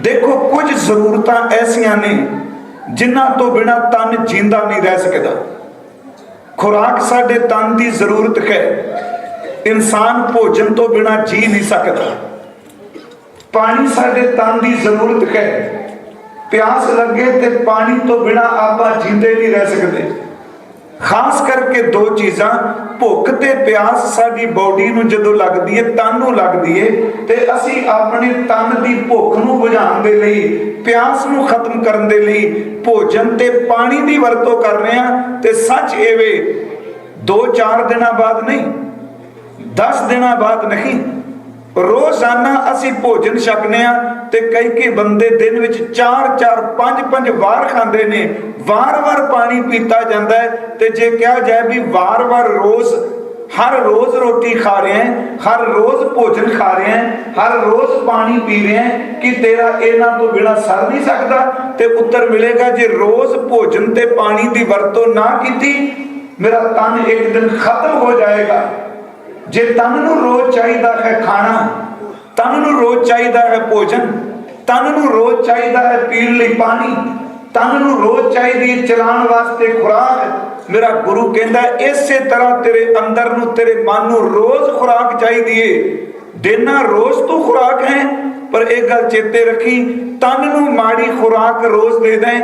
ਦੇਖੋ, ਕੁਝ ਜ਼ਰੂਰਤਾਂ ਐਸੀਆਂ ਨੇ ਜਿਨ੍ਹਾਂ ਤੋਂ ਬਿਨਾ ਤਨ ਜਿੰਦਾ ਨਹੀਂ ਰਹਿ ਸਕਦਾ। ਖੁਰਾਕ ਸਾਡੇ ਤਨ ਦੀ ਜ਼ਰੂਰਤ ਹੈ। ਇਨਸਾਨ ਭੋਜਨ ਤੋਂ ਬਿਨਾ ਜੀ ਨਹੀਂ ਸਕਦਾ। ਪਾਣੀ ਸਾਡੇ ਤਨ ਦੀ ਜ਼ਰੂਰਤ ਹੈ। ਪਿਆਸ ਲੱਗੇ ਤੇ ਪਾਣੀ ਤੋਂ ਬਿਨਾ ਆਪਾਂ ਜਿੰਦੇ ਨਹੀਂ ਰਹਿ ਸਕਦੇ। ਖਾਸ ਕਰਕੇ ਦੋ ਚੀਜ਼ਾਂ, ਭੁੱਖ ਤੇ ਪਿਆਸ ਸਾਡੀ ਬਾਡੀ ਨੂੰ ਜਦੋਂ ਲੱਗਦੀ ਹੈ ਤਨ ਨੂੰ ਲੱਗਦੀ ਹੈ ਤੇ ਅਸੀਂ ਆਪਣੇ ਤਨ ਦੀ ਭੁੱਖ ਨੂੰ ਬੁਝਾਉਣ ਦੇ ਲਈ, ਪਿਆਸ ਨੂੰ ਖਤਮ ਕਰਨ ਦੇ ਲਈ ਭੋਜਨ ਤੇ ਪਾਣੀ ਦੀ ਵਰਤੋਂ ਕਰ ਰਹੇ ਹਾਂ। ਤੇ ਸੱਚ ਇਹ ਵੇ 2-4 ਦਿਨਾਂ ਬਾਅਦ ਨਹੀਂ 10 ਦਿਨਾਂ ਬਾਅਦ ਨਹੀਂ ਰੋਜ਼ਾਨਾ ਅਸੀਂ ਭੋਜਨ ਛਕਨੇ ਆ ਤੇ ਕਈ ਕਈ ਬੰਦੇ ਦਿਨ ਵਿੱਚ 4-4 5-5 ਵਾਰ ਖਾਂਦੇ ਨੇ। ਵਾਰ-ਵਾਰ ਪਾਣੀ ਪੀਤਾ ਜਾਂਦਾ ਹੈ ਤੇ ਜੇ ਕਿਹਾ ਜਾਏ ਵੀ ਵਾਰ-ਵਾਰ ਰੋਜ਼, ਹਰ ਰੋਜ਼ ਰੋਟੀ ਖਾ ਰਹੇ ਹੈ, ਹਰ ਰੋਜ਼ ਭੋਜਨ ਖਾ ਰਹੇ ਹੈ, ਹਰ ਰੋਜ਼ ਪਾਣੀ ਪੀ ਰਹੇ ਹੈ, ਕਿ ਤੇਰਾ ਇਹਨਾਂ ਤੋਂ ਬਿਨਾ ਸਰ ਨਹੀਂ ਸਕਦਾ? ਤੇ ਉੱਤਰ ਮਿਲੇਗਾ, ਜੇ ਰੋਜ਼ ਭੋਜਨ ਤੇ ਪਾਣੀ ਦੀ ਵਰਤੋਂ ਨਾ ਕੀਤੀ, ਮੇਰਾ ਤਨ ਇੱਕ ਦਿਨ ਖਤਮ ਹੋ ਜਾਏਗਾ। ਜੇ ਤਨ ਨੂੰ ਰੋਜ਼ ਚਾਹੀਦਾ ਹੈ ਖਾਣਾ ਤਨ ਨੂੰ ਰੋਜ਼ ਚਾਹੀਦਾ ਹੈ ਭੋਜਨ ਤਨ ਨੂੰ ਰੋਜ਼ ਚਾਹੀਦਾ ਹੈ ਪੀਣ ਲਈ ਪਾਣੀ ਤਨ ਨੂੰ ਰੋਜ਼ ਚਾਹੀਦੀ ਹੈ ਚਲਾਉਣ ਵਾਸਤੇ ਖੁਰਾਕ, ਮੇਰਾ ਗੁਰੂ ਕਹਿੰਦਾ ਇਸੇ ਤਰ੍ਹਾਂ ਤੇਰੇ ਅੰਦਰ ਨੂੰ, ਤੇਰੇ ਮਨ ਨੂੰ ਰੋਜ਼ ਖੁਰਾਕ ਚਾਹੀਦੀ ਏ। ਦੇਣਾ ਰੋਜ਼ ਤੋਂ ਖੁਰਾਕ ਹੈ, ਪਰ ਇਹ ਗੱਲ ਚੇਤੇ ਰੱਖੀ ਤਨ ਨੂੰ ਮਾੜੀ ਖੁਰਾਕ ਰੋਜ਼ ਦੇ ਦੇ,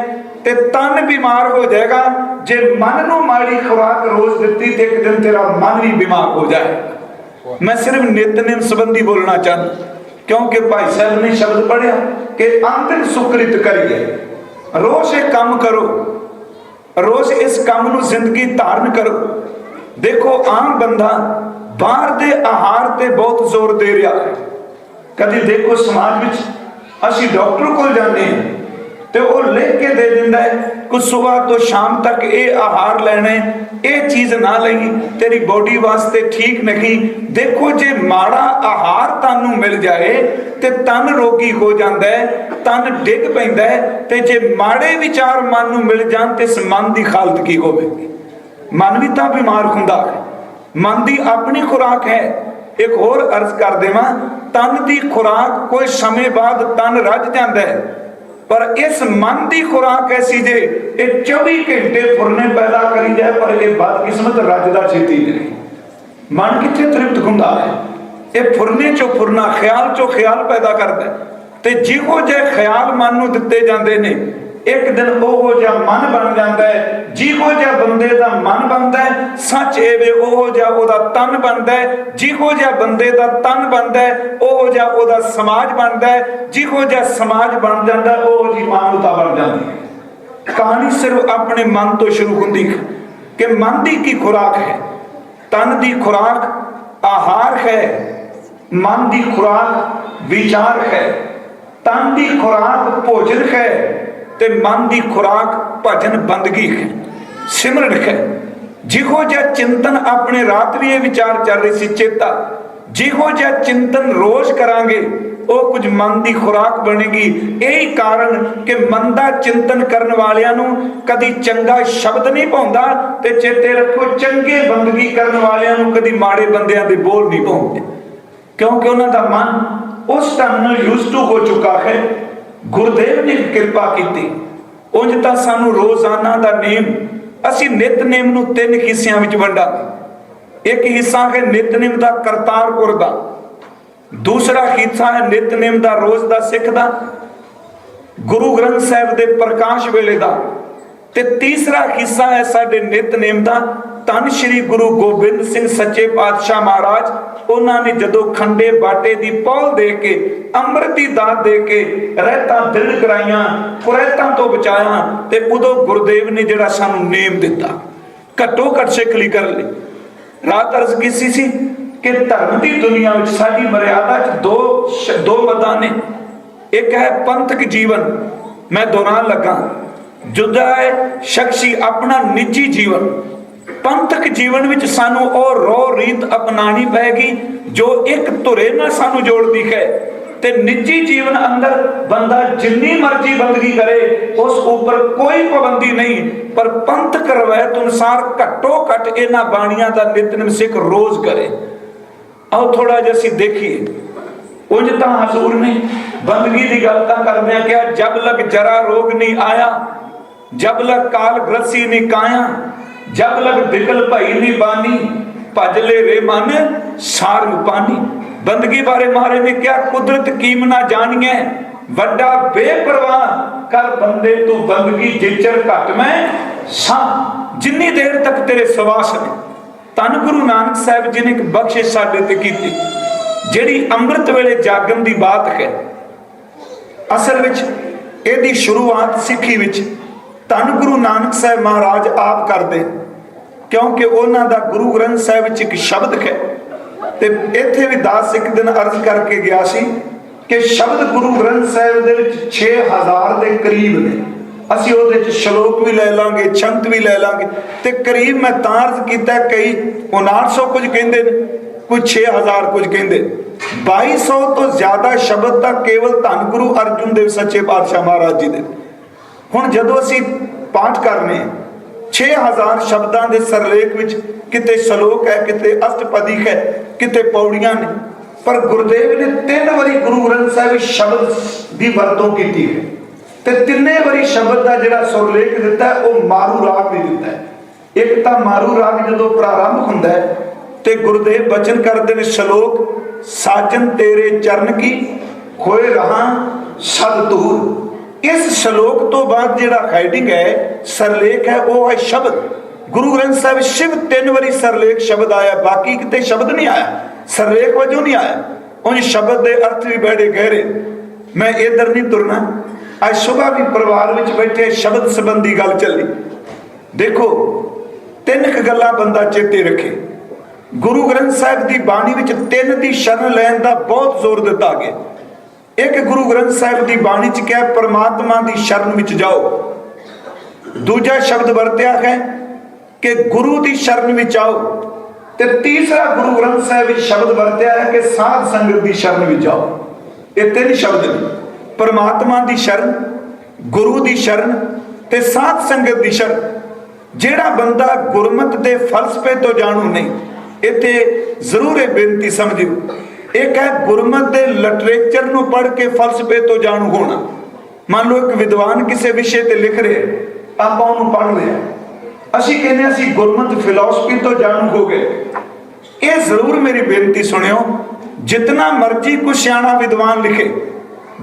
ਤੇ ਤਨ ਬਿਮਾਰ ਹੋ ਜਾਏਗਾ। ਜੇ ਮਨ ਨੂੰ ਮਾੜੀ ਖੁਰਾਕ ਰੋਜ਼ ਦਿੱਤੀ ਤੇ ਇੱਕ ਦਿਨ ਤੇਰਾ ਮਨ ਵੀ ਬਿਮਾਰ ਹੋ ਜਾਏ। ਮੈਂ ਸਿਰਫ ਨਿਤਨੇਮ ਸੰਬੰਧੀ ਬੋਲਣਾ ਚਾਹੁੰਦਾ, ਕਿਉਂਕਿ ਭਾਈ ਸਾਹਿਬ ਨੇ ਸ਼ਬਦ ਪੜਿਆ ਕਿ ਅੰਤਿਮ ਸੁਕ੍ਰਿਤ ਕਰੀਏ। ਰੋਜ਼ ਇਹ ਕੰਮ ਕਰੋ, ਰੋਜ਼ ਇਸ ਕੰਮ ਨੂੰ ਜ਼ਿੰਦਗੀ ਧਾਰਨ ਕਰੋ। ਦੇਖੋ, ਆਮ ਬੰਦਾ ਬਾਹਰ ਦੇ ਆਹਾਰ ਤੇ ਬਹੁਤ ਜ਼ੋਰ ਦੇ ਰਿਹਾ ਹੈ। ਕਦੀ ਦੇਖੋ ਸਮਾਜ ਵਿੱਚ ਅਸੀਂ ਡਾਕਟਰ ਕੋਲ ਜਾਂਦੇ ਹਾਂ ਤੇ ਉਹ ਲਿਖ ਕੇ ਦੇ ਦਿੰਦਾ ਹੈ ਕਿ ਸਵੇਰ ਤੋਂ ਸ਼ਾਮ ਤੱਕ ਇਹ ਆਹਾਰ ਲੈਣਾ ਇਹ ਚੀਜ਼ ਨਾ ਲਈ, ਤੇਰੀ ਬੋਡੀ ਵਾਸਤੇ ਠੀਕ ਨਹੀਂ। ਦੇਖੋ, ਜੇ ਮਾੜਾ ਆਹਾਰ ਤੁਹਾਨੂੰ ਮਿਲ ਜਾਏ, ਤੇ ਤਨ ਰੋਗੀ ਹੋ ਜਾਂਦਾ ਹੈ, ਤਨ ਡਿੱਗ ਪੈਂਦਾ ਹੈ, ਤੇ ਜੇ ਮਾੜੇ ਵਿਚਾਰ ਮਨ ਨੂੰ ਮਿਲ ਜਾਣ, ਤੇ ਇਸ ਮਨ ਦੀ ਹਾਲਤ ਕੀ ਹੋਵੇਗੀ? ਮਨ ਵੀ ਤਾਂ ਬਿਮਾਰ ਹੁੰਦਾ ਹੈ। ਮਨ ਦੀ ਆਪਣੀ ਖੁਰਾਕ ਹੈ। ਇੱਕ ਹੋਰ ਅਰਜ਼ ਕਰ ਦੇਵਾਂ, ਤਨ ਦੀ ਖੁਰਾਕ ਕੋਈ ਸਮੇਂ ਬਾਅਦ ਤਨ ਰੱਜ ਜਾਂਦਾ ਹੈ। ਪਰ ਇਸ ਮਨ ਦੀ ਖੁਰਾਕ ਐਸੀ ਜੇ ਇਹ 24 ਘੰਟੇ ਫੁਰਨੇ ਪੈਦਾ ਕਰੀ ਜਾਏ, ਪਰ ਇਹ ਬਦਕਿਸਮਤ ਰੱਜਦਾ ਛੇਤੀ ਨਹੀਂ। ਮਨ ਕਿੱਥੇ ਤ੍ਰਿਪਤ ਹੁੰਦਾ ਹੈ? ਇਹ ਫੁਰਨੇ ਚੋਂ ਫੁਰਨਾ, ਖਿਆਲ ਚੋਂ ਖਿਆਲ ਪੈਦਾ ਕਰਦਾ ਤੇ ਜਿਹੋ ਜਿਹੇ ਖਿਆਲ ਮਨ ਨੂੰ ਦਿੱਤੇ ਜਾਂਦੇ ਨੇ ਇੱਕ ਦਿਨ ਉਹੋ ਜਿਹਾ ਮਨ ਬਣ ਜਾਂਦਾ ਹੈ, ਜਿਹੋ ਜਿਹਾ ਬੰਦੇ ਦਾ ਮਨ ਬਣਦਾ ਹੈ, ਸੱਚ ਇਹ ਵੇ ਉਹੋ ਜਿਹਾ ਉਹਦਾ ਤਨ ਬਣਦਾ ਹੈ, ਜਿਹੋ ਜਿਹਾ ਬੰਦੇ ਦਾ ਤਨ ਬਣਦਾ ਹੈ, ਉਹੋ ਜਿਹਾ ਉਹਦਾ ਸਮਾਜ ਬਣਦਾ ਹੈ, ਜਿਹੋ ਜਿਹਾ ਸਮਾਜ ਬਣ ਜਾਂਦਾ, ਉਹੋ ਜਿਹੀ ਮਾਨਵਤਾ ਬਣ ਜਾਂਦੀ ਹੈ। ਕਹਾਣੀ ਸਿਰਫ ਆਪਣੇ ਮਨ ਤੋਂ ਸ਼ੁਰੂ ਹੁੰਦੀ ਹੈ ਕਿ ਮਨ ਦੀ ਕੀ ਖੁਰਾਕ ਹੈ? ਤਨ ਦੀ ਖੁਰਾਕ ਆਹਾਰ ਹੈ, ਮਨ ਦੀ ਖੁਰਾਕ ਵਿਚਾਰ ਹੈ, ਤਨ ਦੀ ਖੁਰਾਕ ਭੋਜਨ ਹੈ ਤੇ ਮਨ ਦੀ ਖੁਰਾਕ ਭਜਨ ਬੰਦਗੀ ਹੈ। ਸਿਮਰਨ ਹੈ। ਜਿਹੋ ਜਿਹਾ ਚਿੰਤਨ ਆਪਣੇ ਰਾਤ ਵੀ ਇਹ ਵਿਚਾਰ ਚੱਲ ਰਹੀ ਸੀ, ਚੇਤਾ। ਜਿਹੋ ਜਿਹਾ ਚਿੰਤਨ ਰੋਜ਼ ਕਰਾਂਗੇ, ਉਹ ਕੁਝ ਮਨ ਦੀ ਖੁਰਾਕ ਬਣੇਗੀ। ਇਹੀ ਕਾਰਨ ਕਿ ਮਨ ਦਾ ਚਿੰਤਨ ਕਰਨ ਵਾਲਿਆਂ ਨੂੰ ਕਦੀ ਚੰਗਾ ਸ਼ਬਦ ਨਹੀਂ ਪਾਉਂਦਾ ਤੇ ਚੇਤੇ ਰੱਖੋ, ਚੰਗੇ ਬੰਦਗੀ ਕਰਨ ਵਾਲਿਆਂ ਨੂੰ ਕਦੀ ਮਾੜੇ ਬੰਦਿਆਂ ਦੇ ਬੋਲ ਨਹੀਂ ਪਾਉਂਦੇ। ਕਿਉਂਕਿ ਉਹਨਾਂ ਦਾ ਮਨ ਉਸ ਢੰਗ ਨਾਲ ਯੂਜ਼ ਟੂ ਹੋ ਚੁੱਕਾ ਹੈ। ਗੁਰਦੇਵ ਨੇ ਕਿਰਪਾ ਕੀਤੀ। ਉਂਝ ਤਾਂ ਸਾਨੂੰ ਰੋਜ਼ਾਨਾ ਦਾ ਨੇਮ, ਅਸੀਂ ਨਿਤਨੇਮ ਨੂੰ ਤਿੰਨ ਹਿੱਸਿਆਂ ਵਿੱਚ ਵੰਡਾ। ਇੱਕ ਹਿੱਸਾ ਹੈ ਨਿਤਨੇਮ ਦਾ ਕਰਤਾਰਪੁਰ ਦਾ। ਦੂਸਰਾ ਹਿੱਸਾ ਹੈ ਨਿਤਨੇਮ ਦਾ ਰੋਜ਼ ਦਾ ਸਿੱਖ ਦਾ। ਗੁਰੂ ਗ੍ਰੰਥ ਸਾਹਿਬ ਦੇ ਪ੍ਰਕਾਸ਼ ਵੇਲੇ ਦਾ। ਤੇ ਤੀਸਰਾ ਹਿੱਸਾ ਹੈ ਸਾਡੇ ਨਿਤਨੇਮ ਦਾ ਧੰਨ ਸ਼੍ਰੀ ਗੁਰੂ ਗੋਬਿੰਦ ਸਿੰਘ ਸੱਚੇ ਪਾਤਸ਼ਾਹ ਮਹਾਰਾਜ, ਉਹਨਾਂ ਨੇ ਜਦੋਂ ਖੰਡੇ ਬਾਟੇ ਦੀ ਪੌਲ ਦੇ ਕੇ, ਅੰਮ੍ਰਿਤ ਦੀ ਦਾਤ ਦੇ ਕੇ ਰਹਿਤਾਂ ਦਿਲ ਕਰਾਈਆਂ, ਕੁਰੈਤਾਂ ਤੋਂ ਬਚਾਇਆ, ਤੇ ਉਦੋਂ ਗੁਰਦੇਵ ਨੇ ਜਿਹੜਾ ਸਾਨੂੰ ਨੇਮ ਦਿੱਤਾ। ਘੱਟੋ ਘੱਟ ਸਿੱਖ ਲਈ ਲਈ। ਰਾਤ ਅਰਜ਼ ਕੀਤੀ ਸੀ ਕਿ ਧਰਮ ਦੀ ਦੁਨੀਆ ਵਿੱਚ ਸਾਡੀ ਮਰਿਆਦਾ 'ਚ ਦੋ ਦੋ ਮਤਾਂ ਨੇ। ਇੱਕ ਹੈ ਪੰਥਕ ਜੀਵਨ। ਮੈਂ ਦੁਹਰਾਉਣ ਲੱਗਾ ਦੂਜਾ ਹੈ ਸ਼ਖਸੀ ਆਪਣਾ ਨਿੱਜੀ ਜੀਵਨ। ਪੰਥਕ ਜੀਵਨ ਵਿੱਚ ਸਾਨੂੰ ਉਹ ਰੋ ਰੀਤ ਅਪਣਾਣੀ ਪਏਗੀ ਜੋ ਇੱਕ ਧੁਰੇ ਨਾਲ ਸਾਨੂੰ ਜੋੜਦੀ ਹੈ। ਤੇ ਨਿੱਜੀ ਜੀਵਨ ਅੰਦਰ ਬੰਦਾ ਜਿੰਨੀ ਮਰਜ਼ੀ ਬੰਦਗੀ ਕਰੇ, ਉਸ ਉੱਪਰ ਕੋਈ ਪਾਬੰਦੀ ਨਹੀਂ। ਪਰ ਪੰਥਕ ਰਵਾਇਤ ਅਨੁਸਾਰ ਘੱਟੋ ਘੱਟ ਇਹਨਾਂ ਬਾਣੀਆਂ ਦਾ ਨਿਤਨੇਮ ਸਿੱਖ ਰੋਜ਼ ਕਰੇ। ਆਓ ਥੋੜਾ ਜਿਹਾ ਅਸੀਂ ਦੇਖੀਏ। ਉਂਝ ਤਾਂ ਹਜ਼ੂਰ ਨੇ ਬੰਦਗੀ ਦੀ ਗੱਲ ਤਾਂ ਕਰਦੇ ਆ ਕਿ ਜਬ ਲਗ ਜਰਾ ਰੋਗ ਨਹੀਂ ਆਇਆ, ਜਬ ਲਗ ਕਾਲ ਗ੍ਰਸੀ ਨਹੀਂ ਕਾਇਆ ਜਬ ਲਗ ਬਿਕਲ ਭਈ ਨਹੀਂ ਬਾਨੀ ਭਜ ਲੈ ਰੇ ਮਨ ਸਾਰੰਗ ਪਾਨੀ ਬੰਦਗੀ ਬਾਰੇ ਮਹਾਰਾਜ ਨੇ ਕਿਹਾ, ਕੁਦਰਤ ਕੀਮ ਨਾ ਜਾਣੀਏ ਵੱਡਾ ਬੇਪਰਵਾਹ ਕਰ ਬੰਦੇ ਤੂੰ ਬੰਦਗੀ ਜਿਚਰ ਘਟ ਮੈਂ। ਸਾਂ, ਜਿੰਨੀ ਦੇਰ ਤੱਕ ਤੇਰੇ ਸਵਾਸ ਨੇ। ਤਨ ਗੁਰੂ ਨਾਨਕ ਸਾਹਿਬ ਜੀ ਨੇ ਇੱਕ ਬਖਸ਼ਿਸ਼ ਸਾਡੇ ਤੇ ਕੀਤੀ, ਜਿਹੜੀ ਅੰਮ੍ਰਿਤ ਵੇਲੇ ਜਾਗਣ ਦੀ ਬਾਤ ਹੈ। ਅਸਲ ਵਿੱਚ ਇਹਦੀ ਸ਼ੁਰੂਆਤ ਸਿੱਖੀ ਵਿੱਚ ਧੰਨ ਗੁਰੂ ਨਾਨਕ ਸਾਹਿਬ ਮਹਾਰਾਜ ਆਪ ਕਰਦੇ। ਕਿਉਂਕਿ ਉਹਨਾਂ ਦਾ ਗੁਰੂ ਗ੍ਰੰਥ ਸਾਹਿਬ ਵਿੱਚ ਇੱਕ ਸ਼ਬਦ ਹੈ। ਤੇ ਇੱਥੇ ਵੀ ਦਾਸ ਇੱਕ ਦਿਨ ਅਰਜ਼ ਕਰਕੇ ਗਿਆ ਸੀ ਕਿ ਸ਼ਬਦ ਗੁਰੂ ਗ੍ਰੰਥ ਸਾਹਿਬ ਦੇ ਵਿੱਚ 6000 ਦੇ ਕਰੀਬ ਨੇ। ਅਸੀਂ ਉਹਦੇ ਵਿੱਚ ਸ਼ਲੋਕ ਵੀ ਲੈ ਲਾਂਗੇ, ਛੰਤ ਵੀ ਲੈ ਲਾਂਗੇ। ਤੇ ਕਰੀਬ ਮੈਂ ਤਾਂ ਅਰਜ਼ ਕੀਤਾ ਕਈ 5900 ਕੁਝ ਕਹਿੰਦੇ ਨੇ ਕੋਈ 6000 ਕੁਝ ਕਹਿੰਦੇ। 2200 ਤੋਂ ਜ਼ਿਆਦਾ ਸ਼ਬਦ ਤਾਂ ਕੇਵਲ ਧੰਨ ਗੁਰੂ ਅਰਜੁਨ ਦੇਵ ਸੱਚੇ ਪਾਤਸ਼ਾਹ ਮਹਾਰਾਜ ਜੀ ਦੇ। ਹੁਣ ਜਦੋਂ ਅਸੀਂ ਪਾਠ ਕਰਨੇ 6000 ਸ਼ਬਦਾਂ ਦੇ ਸਰਲੇਖ ਵਿੱਚ ਕਿਤੇ ਸ਼ਲੋਕ ਹੈ, ਕਿਤੇ ਅਸ਼ਟਪਦੀ ਹੈ, ਕਿਤੇ ਪੌੜੀਆਂ ਨੇ। ਪਰ ਗੁਰਦੇਵ ਨੇ ਤਿੰਨ ਵਾਰੀ ਗੁਰੂ ਗ੍ਰੰਥ ਸਾਹਿਬ ਸ਼ਬਦ ਦੀ ਵਰਤੋਂ ਕੀਤੀ ਹੈ। ਤੇ ਤਿੰਨੇ ਵਾਰੀ ਸ਼ਬਦ ਦਾ ਜਿਹੜਾ ਸੁਰਲੇਖ ਦਿੱਤਾ ਉਹ ਮਾਰੂ ਰਾਗ ਵੀ ਦਿੱਤਾ ਹੈ। ਇੱਕ ਤਾਂ ਮਾਰੂ ਰਾਗ ਜਦੋਂ ਪ੍ਰਾਰੰਭ ਹੁੰਦਾ ਹੈ, ਤੇ ਗੁਰਦੇਵ ਬਚਨ ਕਰਦੇ ਨੇ ਸ਼ਲੋਕ, ਸਾਜਨ ਤੇਰੇ ਚਰਨ ਕੀ ਹੋਏ ਰਹਾ ਸਦ ਤੂਰ ਇਸ ਸ਼ਲੋਕ ਤੋਂ ਬਾਅਦ ਜਿਹੜਾ ਹੈਡਿੰਗ ਹੈ, ਸਰਲੇਖ ਹੈ, ਉਹ ਹੈ ਸ਼ਬਦ। ਗੁਰੂ ਗ੍ਰੰਥ ਸਾਹਿਬ ਸ਼ਿਵ ਤਿੰਨ ਵਾਰੀ ਸਰਲੇਖ ਸ਼ਬਦ ਆਇਆ, ਬਾਕੀ ਕਿਤੇ ਸ਼ਬਦ ਨਹੀਂ ਆਇਆ। ਸਰਲੇਖ ਵਜੋਂ ਨਹੀਂ ਆਇਆ। ਉਹ ਸ਼ਬਦ ਦੇ ਅਰਥ ਵੀ ਬੜੇ ਗਹਿਰੇ ਮੈਂ ਇਧਰ ਨਹੀਂ ਤੁਰਨਾ। ਅੱਜ ਸੁਬਾ ਵੀ ਪਰਿਵਾਰ ਵਿੱਚ ਬੈਠੇ ਸ਼ਬਦ ਸੰਬੰਧੀ ਗੱਲ ਚੱਲੀ। ਦੇਖੋ, ਤਿੰਨ ਕੁ ਗੱਲਾਂ ਬੰਦਾ ਚੇਤੇ ਰੱਖੇ। ਗੁਰੂ ਗ੍ਰੰਥ ਸਾਹਿਬ ਦੀ ਬਾਣੀ ਵਿੱਚ ਤਿੰਨ ਦੀ ਸ਼ਰਨ ਲੈਣ ਦਾ ਬਹੁਤ ਜ਼ੋਰ ਦਿੱਤਾ ਗਿਆ। ਇੱਕ ਗੁਰੂ ਗ੍ਰੰਥ ਸਾਹਿਬ ਦੀ ਬਾਣੀ ਚ ਕਿਹਾ, ਪਰਮਾਤਮਾ ਦੀ ਸ਼ਰਨ ਵਿੱਚ ਜਾਓ। ਦੂਜਾ ਸ਼ਬਦ ਵਰਤਿਆ ਹੈ ਕਿ ਗੁਰੂ ਦੀ ਸ਼ਰਨ ਵਿੱਚ ਆਓ। ਤੇ ਤੀਸਰਾ ਗੁਰੂ ਗ੍ਰੰਥ ਸਾਹਿਬ ਵਿੱਚ ਸ਼ਬਦ ਵਰਤਿਆ ਹੈ ਕਿ ਸਾਧ ਸੰਗਤ ਦੀ ਸ਼ਰਨ ਵਿੱਚ ਜਾਓ ਇਹ ਤਿੰਨ ਸ਼ਬਦ ਨੇ। ਪਰਮਾਤਮਾ ਦੀ ਸ਼ਰਨ, ਗੁਰੂ ਦੀ ਸ਼ਰਨ ਤੇ ਸਾਧ ਸੰਗਤ ਦੀ ਸ਼ਰਨ। ਜਿਹੜਾ ਬੰਦਾ ਗੁਰਮਤ ਦੇ ਫਲਸਫੇ ਤੋਂ ਜਾਣੂ ਨਹੀਂ, ਇੱਥੇ ਜ਼ਰੂਰ ਇਹ ਬੇਨਤੀ ਸਮਝਿਓ ਇੱਕ ਹੈ ਗੁਰਮਤ ਦੇ ਲਿਟਰੇਚਰ ਨੂੰ ਪੜ੍ਹ ਕੇ ਫਲਸਫੇ ਤੋਂ ਜਾਣੂ ਹੋਣਾ। ਮੰਨ ਲਓ ਇੱਕ ਵਿਦਵਾਨ ਕਿਸੇ ਵਿਸ਼ੇ ਤੇ ਲਿਖ ਰਿਹਾ ਆਪਾਂ ਉਹਨੂੰ ਪੜ੍ਹ ਲਿਆ ਅਸੀਂ ਕਹਿੰਦੇ ਹਾਂ ਅਸੀਂ ਗੁਰਮਤ ਫਿਲਾਸਫੀ ਤੋਂ ਜਾਣੂ ਹੋ ਗਏ। ਇਹ ਜ਼ਰੂਰ ਮੇਰੀ ਬੇਨਤੀ ਸੁਣਿਓ, ਜਿਤਨਾ ਮਰਜ਼ੀ ਕੋ ਸਿਆਣਾ ਵਿਦਵਾਨ ਲਿਖੇ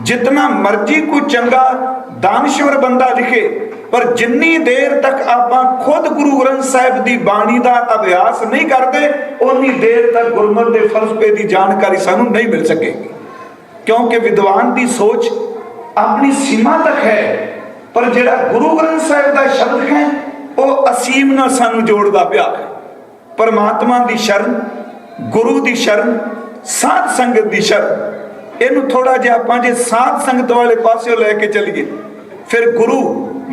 ਜਿਤਨਾ ਮਰਜ਼ੀ ਕੋਈ ਚੰਗਾ ਦਾਨਸ਼ਵਰ ਬੰਦਾ ਲਿਖੇ, ਪਰ ਜਿੰਨੀ ਦੇਰ ਤੱਕ ਆਪਾਂ ਖੁਦ ਗੁਰੂ ਗ੍ਰੰਥ ਸਾਹਿਬ ਦੀ ਬਾਣੀ ਦਾ ਅਭਿਆਸ ਨਹੀਂ ਕਰਦੇ ਉਨੀ ਦੇਰ ਤੱਕ ਗੁਰਮਤ ਦੇ ਫਲਸਫੇ ਦੀ ਜਾਣਕਾਰੀ ਸਾਨੂੰ ਨਹੀਂ ਮਿਲ ਸਕੇਗੀ ਕਿਉਂਕਿ ਵਿਦਵਾਨ ਦੀ ਸੋਚ ਆਪਣੀ ਸੀਮਾ ਤੱਕ ਹੈ, ਪਰ ਜਿਹੜਾ ਗੁਰੂ ਗ੍ਰੰਥ ਸਾਹਿਬ ਦਾ ਸ਼ਬਦ ਹੈ, ਉਹ ਅਸੀਮ ਨਾਲ ਸਾਨੂੰ ਜੋੜਦਾ ਪਿਆ ਹੈ। ਪਰਮਾਤਮਾ ਦੀ ਸ਼ਰਨ, ਗੁਰੂ ਦੀ ਸ਼ਰਨ, ਸਾਧ ਸੰਗਤ ਦੀ ਸ਼ਰਨ ਇਹਨੂੰ ਥੋੜਾ ਜਿਹਾ ਆਪਾਂ ਜੇ ਸਾਧ ਸੰਗਤ ਵਾਲੇ ਪਾਸਿਓਂ ਲੈ ਕੇ ਚੱਲੀਏ, ਫਿਰ ਗੁਰੂ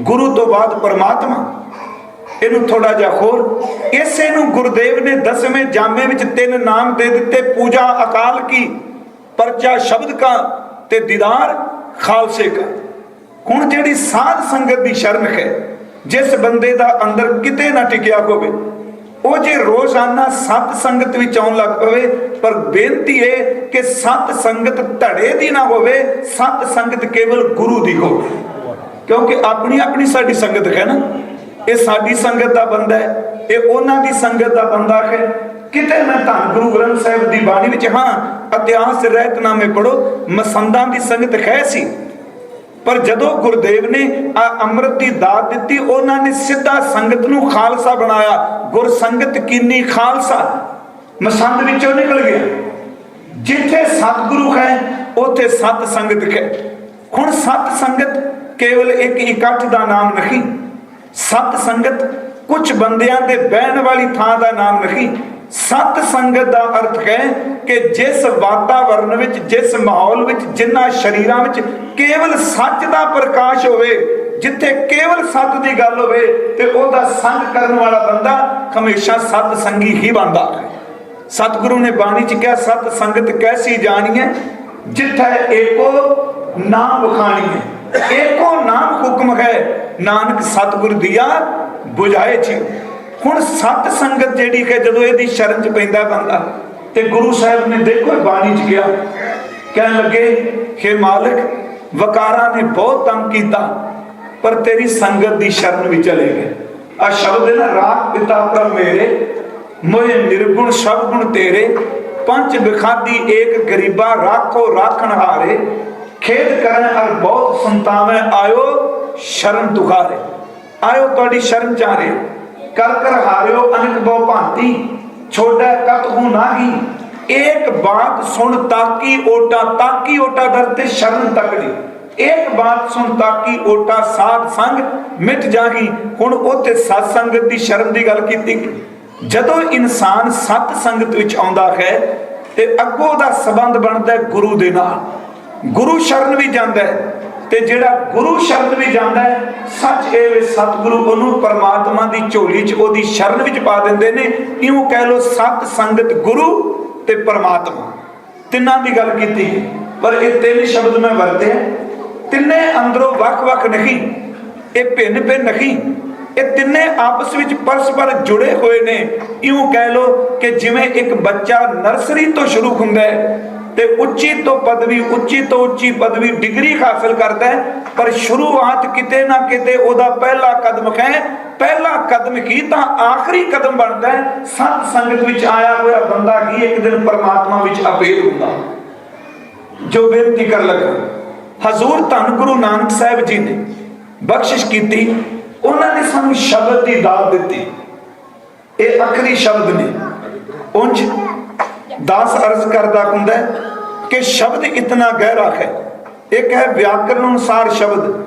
ਗੁਰੂ ਤੋਂ ਬਾਅਦ ਪਰਮਾਤਮਾ। ਇਹਨੂੰ ਥੋੜਾ ਜਿਹਾ ਹੋਰ, ਇਸੇ ਨੂੰ ਗੁਰਦੇਵ ਨੇ ਦਸਵੇਂ ਜਾਮੇ ਵਿੱਚ ਤਿੰਨ ਨਾਮ ਦੇ ਦਿੱਤੇ, ਪੂਜਾ ਅਕਾਲ ਕੀ, ਪਰਚਾ ਸ਼ਬਦ ਕਾ ਤੇ ਦੀਦਾਰ ਖਾਲਸੇ ਕਾ। ਹੁਣ ਜਿਹੜੀ ਸਾਧ ਸੰਗਤ ਦੀ ਸ਼ਰਨ ਹੈ, ਜਿਸ ਬੰਦੇ ਦਾ ਅੰਦਰ ਕਿਤੇ ਨਾ ਟਿਕਿਆ ਹੋਵੇ, ਉਹ ਜੇ ਰੋਜ਼ਾਨਾ ਸਤ ਸੰਗਤ ਵਿੱਚ ਆਉਣ ਲੱਗ ਪਵੇ, ਪਰ ਬੇਨਤੀ ਇਹ ਕਿ ਸਤ ਸੰਗਤ ਧੜੇ ਦੀ ਨਾ ਹੋਵੇ, ਸਤ ਸੰਗਤ ਕੇਵਲ ਗੁਰੂ ਦੀ ਹੋਵੇ। ਕਿਉਂਕਿ ਆਪਣੀ ਆਪਣੀ ਸਾਡੀ ਸੰਗਤ ਹੈ ਨਾ। ਇਹ ਸਾਡੀ ਸੰਗਤ ਦਾ ਬੰਦਾ ਹੈ, ਇਹ ਉਹਨਾਂ ਦੀ ਸੰਗਤ ਦਾ ਬੰਦਾ ਹੈ। ਕਿਤੇ ਮੈਂ ਧੰਨ ਗੁਰੂ ਗ੍ਰੰਥ ਸਾਹਿਬ ਦੀ ਬਾਣੀ ਵਿੱਚ, ਹਾਂ, ਇਤਿਹਾਸ ਰਹਿਤਨਾਮੇ ਪੜੋ ਮਸੰਦਾਂ ਦੀ ਸੰਗਤ ਖੈ ਸੀ। ਪਰ ਜਦੋਂ ਗੁਰਦੇਵ ਨੇ ਆ ਅੰਮ੍ਰਿਤ ਦੀ ਦਾਤ ਦਿੱਤੀ, ਉਹਨਾਂ ਨੇ ਸਿੱਧਾ ਸੰਗਤ ਨੂੰ ਖਾਲਸਾ ਬਣਾਇਆ। ਗੁਰ ਸੰਗਤ ਕੀਨੀ ਖਾਲਸਾ। ਮਸੰਦ ਵਿੱਚੋਂ ਨਿਕਲ ਗਿਆ। ਜਿੱਥੇ ਸਤਿਗੁਰੂ ਹੈ, ਉੱਥੇ ਸਤ ਸੰਗਤ ਹੈ। ਹੁਣ ਸਤ ਸੰਗਤ ਕੇਵਲ ਇੱਕ ਇਕੱਠ ਦਾ ਨਾਮ ਨਹੀਂ, ਸਤ ਸੰਗਤ ਕੁਝ ਬੰਦਿਆਂ ਦੇ ਬਹਿਣ ਵਾਲੀ ਥਾਂ ਦਾ ਨਾਮ ਨਹੀਂ। ਸਤ ਸੰਗਤ ਦਾ ਅਰਥ ਹੈ ਕਿ ਜਿਸ ਵਾਤਾਵਰਣ ਵਿੱਚ, ਜਿਸ ਮਾਹੌਲ ਵਿੱਚ, ਜਿੰਨਾ ਸ਼ਰੀਰਾਂ ਵਿੱਚ ਕੇਵਲ ਸੱਚ ਦਾ ਪ੍ਰਕਾਸ਼ ਹੋਵੇ, ਜਿੱਥੇ ਕੇਵਲ ਸੱਚ ਦੀ ਗੱਲ ਹੋਵੇ, ਤੇ ਉਹਦਾ ਸੰਗ ਕਰਨ ਵਾਲਾ ਬੰਦਾ ਹਮੇਸ਼ਾ ਸਤ ਸੰਗੀ ਹੀ ਬਣਦਾ ਹੈ। ਸਤਿਗੁਰੂ ਨੇ ਬਾਣੀ ਚ ਕਿਹਾ, ਸਤ ਸੰਗਤ ਕੈਸੀ ਜਾਣੀਏ ਜਿੱਥੇ ਏਕੋ ਨਾਮ ਬਖਾਣੀ ਏਕੋ ਨਾਮ ਹੁਕਮ ਹੈ, ਨਾਨਕ ਸਤਿਗੁਰ ਦੀਆ 부ਝਾਏ ਜੀ। ਹੁਣ ਸਤ ਸੰਗਤ ਜਿਹੜੀ ਹੈ ਜਦੋਂ ਇਹਦੀ ਸ਼ਰਨ ਚ ਪੈਂਦਾ ਬੰਦਾ, ਤੇ ਗੁਰੂ ਸਾਹਿਬ ਨੇ ਦੇਖੋ ਇਹ ਬਾਣੀ ਚ ਕਿਹਾ, ਕਹਿਣ ਲੱਗੇ ਕਿ ਮਾਲਕ, ਵਕਾਰਾਂ ਨੇ ਬਹੁਤ ਤੰਗ ਕੀਤਾ, ਪਰ ਤੇਰੀ ਸੰਗਤ ਦੀ ਸ਼ਰਨ ਵੀ ਚਲੇ ਗਏ ਆ ਸ਼ਬਦ ਹੈ ਨਾ ਰਾਖ ਪਿਤਾ ਪ੍ਰਭ ਮੇਰੇ ਮੋਏ ਨਿਰਗੁਣ ਸਭ ਗੁਣ ਤੇਰੇ, ਪੰਜ ਬਿਖਾਦੀ ਏਕ ਗਰੀਬਾ ਰਾਖੋ ਰਾਖਣ ਹਾਰੇ। ਖੇਦ ਕਰਨ ਅਰ ਬਹੁਤ ਸੰਤਾਵੇਂ, ਆਇਓ ਸ਼ਰਨ ਤੁਖਾਰੇ ਆਇਓ ਤੁਹਾਡੀ ਸ਼ਰਨ ਚਾਰੇ ਕਰ ਕਰ ਹਾਰਿਓ ਅਨਕ ਬਹੁ ਭਾਂਤੀ, ਛੋੜੈ ਕਤ ਹੂੰ ਨਾਹੀ। ਏਕ ਬਾਤ ਸੁਣ ਤਾਕੀ ਓਟਾ ਤਾਕੀ ਓਟਾ ਦਰ ਤੇ ਸ਼ਰਨ ਤੱਕਦੀ ਇੱਕ ਬਾਤ ਸੁਣ ਤਾਕੀ ਓਟਾ ਸਾਧ ਸੰਗ ਮਿਟ ਜਾਗੀ ਹੁਣ ਉੱਥੇ ਸਤ ਸੰਗਤ ਦੀ ਸ਼ਰਨ ਦੀ ਗੱਲ ਕੀਤੀ। ਜਦੋਂ ਇਨਸਾਨ ਸਤ ਸੰਗਤ ਵਿੱਚ ਆਉਂਦਾ ਹੈ ਤੇ ਅੱਗੋਂ ਦਾ ਸਬੰਧ ਬਣਦਾ ਹੈ ਗੁਰੂ ਦੇ ਨਾਲ। ਗੁਰੂ ਸ਼ਰਨ ਵੀ ਜਾਂਦਾ ਹੈ ਤੇ ਜਿਹੜਾ ਗੁਰੂ ਸ਼ਰਨ ਵੀ ਜਾਂਦਾ ਹੈ, ਸੱਚ ਇਹ ਵੇ ਸਤਿਗੁਰੂ ਉਹਨੂੰ ਪਰਮਾਤਮਾ ਦੀ ਝੋਲੀ 'ਚ ਉਹਦੀ ਸ਼ਰਨ ਵਿੱਚ ਪਾ ਦਿੰਦੇ ਨੇ। ਇਉਂ ਕਹਿ ਲੋ ਸਤ ਸੰਗਤ ਗੁਰੂ ਤੇ ਪਰਮਾਤਮਾ। ਤਿੰਨਾਂ ਦੀ ਗੱਲ ਕੀਤੀ ਪਰ ਇਹ ਤਿੰਨ ਸ਼ਬਦ ਮੈਂ ਵਰਤੇ ਤਿੰਨੇ ਅੰਦਰੋਂ ਵੱਖ-ਵੱਖ ਨਹੀਂ, ਇਹ ਭਿੰਨ ਭਿੰਨ ਨਹੀਂ। ਇਹ ਤਿੰਨੇ ਆਪਸ ਵਿੱਚ ਪਰਸਪਰ ਜੁੜੇ ਹੋਏ ਨੇ। ਇਉਂ ਕਹਿ ਲੋ ਕਿ ਜਿਵੇਂ ਇੱਕ ਬੱਚਾ ਨਰਸਰੀ ਤੋਂ ਸ਼ੁਰੂ ਹੁੰਦਾ ਹੈ ਤੇ ਉੱਚੀ ਤੋਂ ਪਦਵੀ, ਉੱਚੀ ਤੋਂ ਉੱਚੀ ਪਦਵੀ ਡਿਗਰੀ ਹਾਸਲ ਕਰਦਾ ਹੈ, ਪਰ ਸ਼ੁਰੂਆਤ ਕਿਤੇ ਨਾ ਕਿਤੇ ਉਹਦਾ ਪਹਿਲਾ ਕਦਮ ਹੈ। ਪਹਿਲਾ ਕਦਮ ਕੀ ਤਾਂ ਆਖਰੀ ਕਦਮ ਬਣਦਾ ਹੈ। ਸਤ ਸੰਗਤ ਵਿੱਚ ਆਇਆ ਹੋਇਆ ਬੰਦਾ ਕੀ ਇੱਕ ਦਿਨ ਪਰਮਾਤਮਾ ਵਿੱਚ ਅਭੇਦ ਹੁੰਦਾ। ਜੋ ਬੇਨਤੀ ਕਰ ਲੱਗਾ, ਹਜ਼ੂਰ ਧੰਨ ਗੁਰੂ ਨਾਨਕ ਸਾਹਿਬ ਜੀ ਨੇ ਬਖਸ਼ਿਸ਼ ਕੀਤੀ। ਉਹਨਾਂ ਨੇ ਸਾਨੂੰ ਸ਼ਬਦ ਦੀ ਦਾਤ ਦਿੱਤੀ। ਇਹ ਅਖਰੀ ਸ਼ਬਦ ਨੇ। ਉਂਝ ਦਾਸ ਅਰਜ਼ ਕਰਦਾ ਹੁੰਦਾ ਕਿ ਸ਼ਬਦ ਇਤਨਾ ਗਹਿਰਾ ਹੈ। ਇੱਕ ਹੈ ਵਿਆਕਰਨ ਅਨੁਸਾਰ ਸ਼ਬਦ,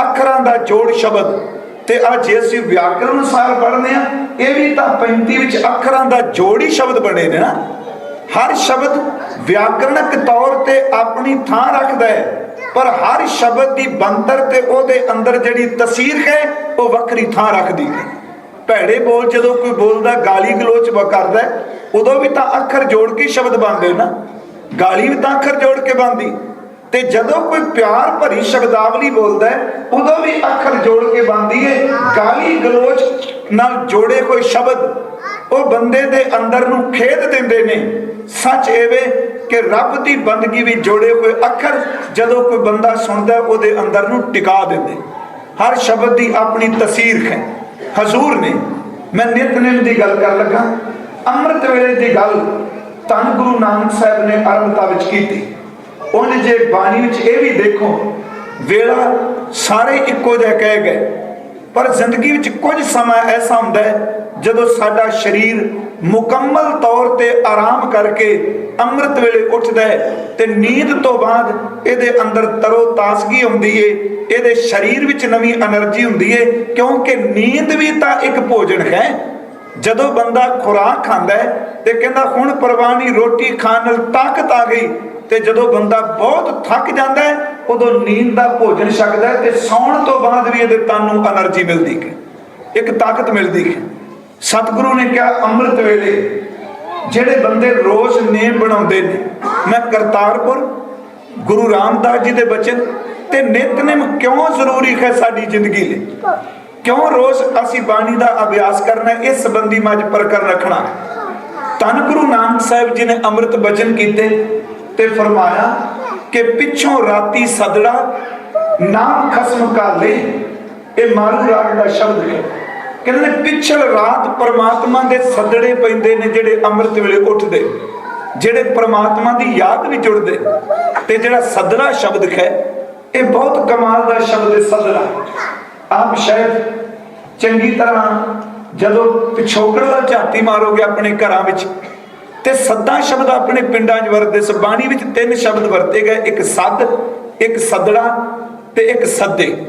ਅੱਖਰਾਂ ਦਾ ਜੋੜ ਸ਼ਬਦ। ਤੇ ਆ ਜੇ ਅਸੀਂ ਵਿਆਕਰਨ ਅਨੁਸਾਰ ਪੜ੍ਹਦੇ ਆ ਇਹ ਵੀ ਤਾਂ 35 ਵਿੱਚ ਅੱਖਰਾਂ ਦਾ ਜੋੜ ਹੀ ਸ਼ਬਦ ਬਣੇ ਨੇ ਨਾ। ਹਰ ਸ਼ਬਦ ਵਿਆਕਰਣਕ ਤੌਰ ਤੇ ਆਪਣੀ ਥਾਂ ਰੱਖਦਾ ਹੈ, ਪਰ ਹਰ ਸ਼ਬਦ ਦੀ ਬੰਤਰ ਤੇ ਉਹਦੇ ਅੰਦਰ ਜਿਹੜੀ ਤਸਵੀਰ ਹੈ, ਉਹ ਵੱਖਰੀ ਥਾਂ ਰੱਖਦੀ ਹੈ। ਭੈੜੇ ਬੋਲ ਜਦੋਂ ਕੋਈ ਬੋਲਦਾ, ਗਾਲੀ ਗਲੋਚ ਕਰਦਾ ਉਦੋਂ ਵੀ ਤਾਂ ਅੱਖਰ ਜੋੜ ਕੇ ਸ਼ਬਦ ਬਣਦੇ ਨਾ। ਗਾਲੀ ਵੀ ਤਾਂ ਅੱਖਰ ਜੋੜ ਕੇ ਬਣਦੀ। ਤੇ ਜਦੋਂ ਕੋਈ ਪਿਆਰ ਭਰੀ ਸ਼ਬਦਾਵਲੀ ਬੋਲਦਾ ਹੈ, ਉਦੋਂ ਵੀ ਅੱਖਰ ਜੋੜ ਕੇ ਬਣਦੀ ਹੈ ਗਾਲੀ ਗਲੋਚ ਨਾਲ ਜੋੜੇ ਕੋਈ ਸ਼ਬਦ, ਉਹ ਬੰਦੇ ਦੇ ਅੰਦਰ ਨੂੰ ਖੇਦ ਦਿੰਦੇ ਨੇ। ਸੱਚ ਇਹ ਕਿ ਰੱਬ ਦੀ ਬੰਦਗੀ ਵੀ ਜੋੜੇ ਕੋਈ ਅੱਖਰ ਜਦੋਂ ਕੋਈ ਬੰਦਾ ਸੁਣਦਾ ਉਹਦੇ ਅੰਦਰ ਨੂੰ ਟਿਕਾ ਦਿੰਦੇ। ਹਰ ਸ਼ਬਦ ਦੀ ਆਪਣੀ ਤਸਵੀਰ ਹੈ। ਹਜ਼ੂਰ ਨੇ, ਮੈਂ ਨਿਤਨੇਮ ਦੀ ਗੱਲ ਕਰਨ ਲੱਗਾ। ਅੰਮ੍ਰਿਤ ਵੇਲੇ ਦੀ ਗੱਲ ਧੰਨ ਗੁਰੂ ਨਾਨਕ ਸਾਹਿਬ ਨੇ ਅਰੰਭਤਾ ਵਿੱਚ ਕੀਤੀ। ਉਹਨ ਜੇ ਬਾਣੀ ਵਿੱਚ ਇਹ ਵੀ ਦੇਖੋ, ਵੇਲਾ ਸਾਰੇ ਇੱਕੋ ਜਿਹਾ ਕਹਿ ਗਏ, ਪਰ ਜ਼ਿੰਦਗੀ ਵਿੱਚ ਕੁਝ ਸਮਾਂ ਐਸਾ ਹੁੰਦਾ ਹੈ, ਜਦੋਂ ਸਾਡਾ ਸਰੀਰ ਮੁਕੰਮਲ ਤੌਰ ਤੇ ਆਰਾਮ ਕਰਕੇ ਅੰਮ੍ਰਿਤ ਵੇਲੇ ਉੱਠਦਾ ਹੈ ਤੇ ਨੀਂਦ ਤੋਂ ਬਾਅਦ ਇਹਦੇ ਅੰਦਰ ਤਰੋ ਤਾਜ਼ਗੀ ਹੁੰਦੀ ਏ, ਇਹਦੇ ਸਰੀਰ ਵਿੱਚ ਨਵੀਂ એનર્ਜੀ ਹੁੰਦੀ ਏ, ਕਿਉਂਕਿ ਨੀਂਦ ਵੀ ਤਾਂ ਇੱਕ ਭੋਜਨ ਹੈ। ਜਦੋਂ ਬੰਦਾ ਖੁਰਾਕ ਖਾਂਦਾ ਤੇ ਕਹਿੰਦਾ, ਹੁਣ ਪਰਵਾਣੀ ਰੋਟੀ ਖਾਣ ਨਾਲ ਤਾਕਤ ਆ ਗਈ ਤੇ ਜਦੋਂ ਬੰਦਾ ਬਹੁਤ ਥੱਕ ਜਾਂਦਾ ਉਦੋਂ ਨੀਂਦ ਦਾ ਭੋਜਨ ਛਕਦਾ ਤੇ ਸੌਣ ਤੋਂ ਬਾਅਦ ਵੀ ਇਹਦੇ ਤਨ ਨੂੰ એનર્ਜੀ ਮਿਲਦੀ ਹੈ। ਇੱਕ ਤਾਕਤ ਮਿਲਦੀ ਹੈ। ਸਤਿਗੁਰੂ ਨੇ ਕਿਹਾ, ਅੰਮ੍ਰਿਤ ਵੇਲੇ ਜਿਹੜੇ ਬੰਦੇ ਰੋਜ਼ ਨੇਮ ਬਣਾਉਂਦੇ ਨੇ, ਮੈਂ ਕਰਤਾਰਪੁਰ, ਗੁਰੂ ਰਾਮਦਾਸ ਜੀ ਦੇ ਬਚਨ, ਤੇ ਨਿਤਨੇਮ ਕਿਉਂ ਜ਼ਰੂਰੀ ਹੈ ਸਾਡੀ ਜ਼ਿੰਦਗੀ ਲਈ? ਕਿਉਂ ਰੋਜ਼ ਅਸੀਂ ਬਾਣੀ ਦਾ ਅਭਿਆਸ ਕਰਨਾ ਇਸ ਸੰਬੰਧੀ ਮੈਂ ਅੱਜ ਪ੍ਰਕਰਨ ਰੱਖਣਾ ਤਨ ਗੁਰੂ ਨਾਨਕ ਸਾਹਿਬ ਜੀ ਨੇ ਅੰਮ੍ਰਿਤ ਬਚਨ ਕੀਤੇ। ਤੇ ਫਰਮਾਇਆ ਕਿ ਪਿੱਛੋਂ ਰਾਤੀ ਸਦੜਾ ਨਾਮ ਖਸਮ ਕਾ ਲੈ। ਇਹ ਮਾਰੂ ਰਾਗ ਦਾ ਸ਼ਬਦ ਹੈ। ਕਹਿੰਦੇ ਪਿਛਲ ਰਾਤ ਪਰਮਾਤਮਾ ਦੇ ਸਦੜੇ ਪੈਂਦੇ ਨੇ ਜਿਹੜੇ ਅੰਮ੍ਰਿਤ ਵੇਲੇ ਉੱਠਦੇ। ਜਿਹੜੇ ਪਰਮਾਤਮਾ ਦੀ ਯਾਦ ਵਿੱਚ ਜੁੜਦੇ ਤੇ ਜਿਹੜਾ ਸਦੜਾ ਸ਼ਬਦ ਹੈ, ਇਹ ਬਹੁਤ ਕਮਾਲ ਦਾ ਸ਼ਬਦ ਹੈ ਸਦੜਾ ਆਪ ਸ਼ਾਇਦ ਚੰਗੀ ਤਰ੍ਹਾਂ ਜਦੋਂ ਪਿਛੋਕੜ ਦਾ ਝਾਤੀ ਮਾਰੋਗੇ ਆਪਣੇ ਘਰਾਂ ਵਿੱਚ ਤੇ ਸੱਦਾ ਸ਼ਬਦ ਆਪਣੇ ਪਿੰਡਾਂ 'ਚ ਵਰਤਦੇ ਸੋ ਬਾਣੀ ਵਿੱਚ ਤਿੰਨ ਸ਼ਬਦ ਵਰਤੇ ਗਏ, ਇੱਕ ਸੱਦ, ਇੱਕ ਸੱਦੜਾ ਤੇ ਇੱਕ ਸੱਦੇ।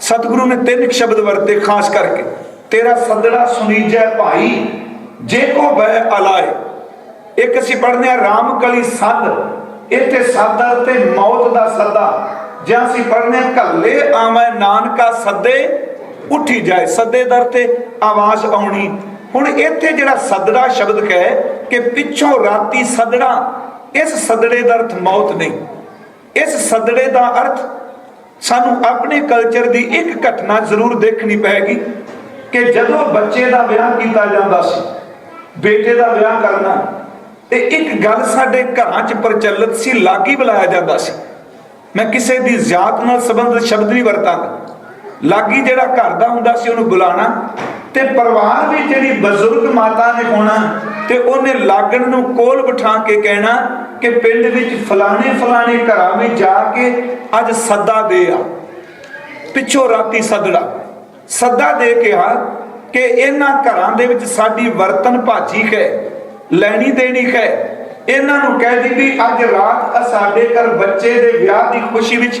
ਸਤਿਗੁਰੂ ਨੇ ਤਿੰਨ ਸ਼ਬਦ ਵਰਤੇ ਖਾਸ ਕਰਕੇ। ਤੇਰਾ ਸੱਦੜਾ ਸੁਨੀਜੈ ਭਾਈ, ਜੇ ਕੋ ਬੈ ਅਲਾਏ। ਇੱਕ ਅਸੀਂ ਪੜ੍ਹਨੇ ਆ ਰਾਮ ਕਲੀ ਸੱਦ। ਇੱਥੇ ਸੱਦਾ ਤੇ ਮੌਤ ਦਾ ਸੱਦਾ। ਜੇ ਅਸੀਂ ਪੜ੍ਹਨੇ ਆ ਕੱਲੇ ਆਵੇਂ ਨਾਨਕਾ ਸੱਦੇ, ਉੱਠੀ ਜਾਏ ਸੱਦੇ ਦਰ ਤੇ ਆਵਾਜ਼ ਆਉਣੀ। ਹੁਣ ਇੱਥੇ ਜਿਹੜਾ ਸਦੜਾ ਸ਼ਬਦ ਕਹੇ ਕਿ ਪਿੱਛੋਂ ਰਾਤੀ ਸਦੜਾ, ਇਸ ਸੱਦੜੇ ਦਾ ਅਰਥ ਮੌਤ ਨਹੀਂ। ਇਸ ਸੱਦੜੇ ਦਾ ਅਰਥ ਸਾਨੂੰ ਆਪਣੇ ਕਲਚਰ ਦੀ ਇੱਕ ਘਟਨਾ ਜ਼ਰੂਰ ਦੇਖਣੀ ਪੈਗੀ ਕਿ ਜਦੋਂ ਬੱਚੇ ਦਾ ਵਿਆਹ ਕੀਤਾ ਜਾਂਦਾ ਸੀ, ਬੇਟੇ ਦਾ ਵਿਆਹ ਕਰਨਾ, ਤੇ ਇੱਕ ਗੱਲ ਸਾਡੇ ਘਰਾਂ 'ਚ ਪ੍ਰਚਲਿਤ ਸੀ, ਲਾਗੀ ਬੁਲਾਇਆ ਜਾਂਦਾ ਸੀ। ਮੈਂ ਕਿਸੇ ਦੀ ਜਾਤ ਨਾਲ ਸੰਬੰਧਿਤ ਸ਼ਬਦ ਨਹੀਂ ਵਰਤਾਂਗਾ। ਲਾਗੀ ਜਿਹੜਾ ਘਰ ਦਾ ਹੁੰਦਾ ਸੀ, ਉਹਨੂੰ ਬੁਲਾਣਾ ਤੇ ਪਰਿਵਾਰ ਵਿੱਚ ਜਿਹੜੀ ਬਜ਼ੁਰਗ ਮਾਤਾ ਨੇ ਹੋਣਾ ਤੇ ਉਹਨੇ ਲਾਗਣ ਨੂੰ ਕੋਲ ਬਿਠਾ ਕੇ ਕਹਿਣਾ ਕਿ ਪਿੰਡ ਵਿੱਚ ਫਲਾਣੇ ਫਲਾਣੇ ਘਰਾਂ ਵਿੱਚ ਜਾ ਕੇ ਅੱਜ ਸੱਦਾ ਦੇ ਆ। ਪਿੱਛੋਂ ਰਾਤੀ ਸੱਦੜਾ ਸੱਦਾ ਦੇ ਕੇ ਆ ਕਿ ਇਹਨਾਂ ਘਰਾਂ ਦੇ ਵਿੱਚ ਸਾਡੀ ਵਰਤਨ ਭਾਜੀ ਹੈ, ਲੈਣੀ ਦੇਣੀ ਹੈ। ਇਹਨਾਂ ਨੂੰ ਕਹਿ ਦੀ ਵੀ ਅੱਜ ਰਾਤ ਸਾਡੇ ਘਰ ਬੱਚੇ ਦੇ ਵਿਆਹ ਦੀ ਖੁਸ਼ੀ ਵਿੱਚ